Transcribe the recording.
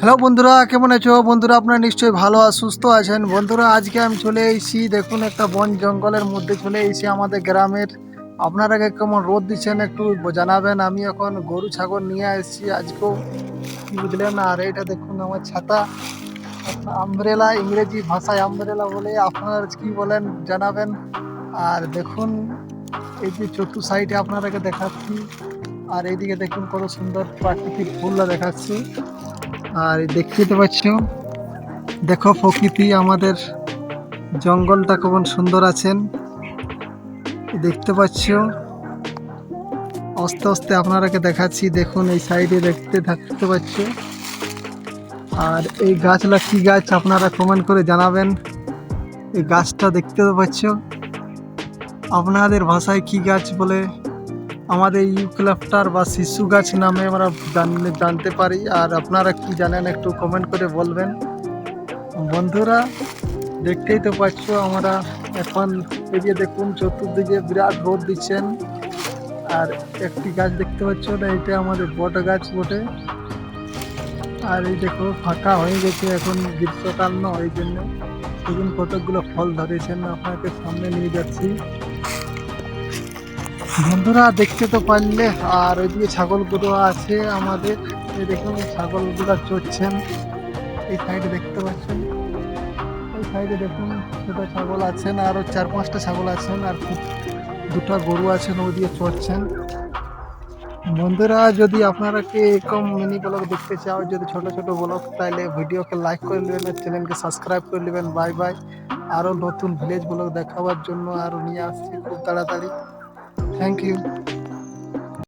Hello বন্ধুরা, কেমন আছো? বন্ধুরা, আপনারা নিশ্চয়ই ভালো আর সুস্থ আছেন। বন্ধুরা, আজকে আমি চলে এসেছি, দেখুন, একটা বন জঙ্গলের মধ্যে চলে এসেছি আমাদের গ্রামের। আপনারা কেমন রোদ দিচ্ছেন একটু জানাবেন। আমি এখন গরু, ছাগল নিয়ে এসেছি আজকেও বুঝলেন? আর এটা দেখুন, আমার ছাতা। আমব্রেলা ইংরেজি ভাষায় আমব্রেলা বলে আপনারা কি বলেন জানাবেন। আর দেখুন, এই যে চতুর সাইডে আপনারাকে দেখাচ্ছি। আর এইদিকে দেখুন কত সুন্দর প্রাকৃতিক ফুলটা দেখাচ্ছি। আর দেখতে তো পাচ্ছ, দেখো প্রকৃতি আমাদের জঙ্গলটা কেমন সুন্দর আছেন। দেখতে পাচ্ছ, আস্তে আস্তে আপনারাকে দেখাচ্ছি, দেখুন এই সাইডে দেখতে থাকতে পাচ্ছ। আর এই গাছলা কি গাছ আপনারা কমেন্ট করে জানাবেন। এই গাছটা দেখতে তো পাচ্ছ, আপনাদের ভাষায় কি গাছ বলে আমাদের ইউক্লাফটার বা শিশু গাছ নামে আমরা জানতে পারি। আর আপনারা কি জানেন একটু কমেন্ট করে বলবেন। বন্ধুরা, দেখতেই তো পাচ্ছ আমরা এখন এই যে দেখুন, চতুর্দিকে বিরাট রোদ দিচ্ছেন। আর একটি গাছ দেখতে পাচ্ছ না, এটা আমাদের বট গাছ বটে। আর এই দেখো, ফাঁকা হয়ে গেছে এখন গ্রীষ্মকাল না, ওই জন্য। দেখুন কতগুলো ফল ধরেছেন, আপনাকে সামনে নিয়ে যাচ্ছি। বন্ধুরা দেখতে তো পারলে, আর ওইদিকে ছাগলগুলো আছে আমাদের। এই দেখুন, ছাগলগুলো চড়ছেন। এই সাইডে দেখতে পাচ্ছেন? ওই সাইডে দেখুন ছোটো ছাগল আছেন আরও চার পাঁচটা ছাগল আছেন, আর দুটো গরু আছেন ওদিকে চড়ছেন। বন্ধুরা, যদি আপনারা কি এরকম মিনি ব্লগ দেখতে চাও, যদি ছোট ছোট ব্লগ, তাহলে ভিডিওকে লাইক করে নেবেন আর চ্যানেলকে সাবস্ক্রাইব করে নেবেন বাই বাই। আরও নতুন ভিলেজ ব্লগ দেখাবার জন্য আরও নিয়ে আসছি খুব তাড়াতাড়ি। Thank you.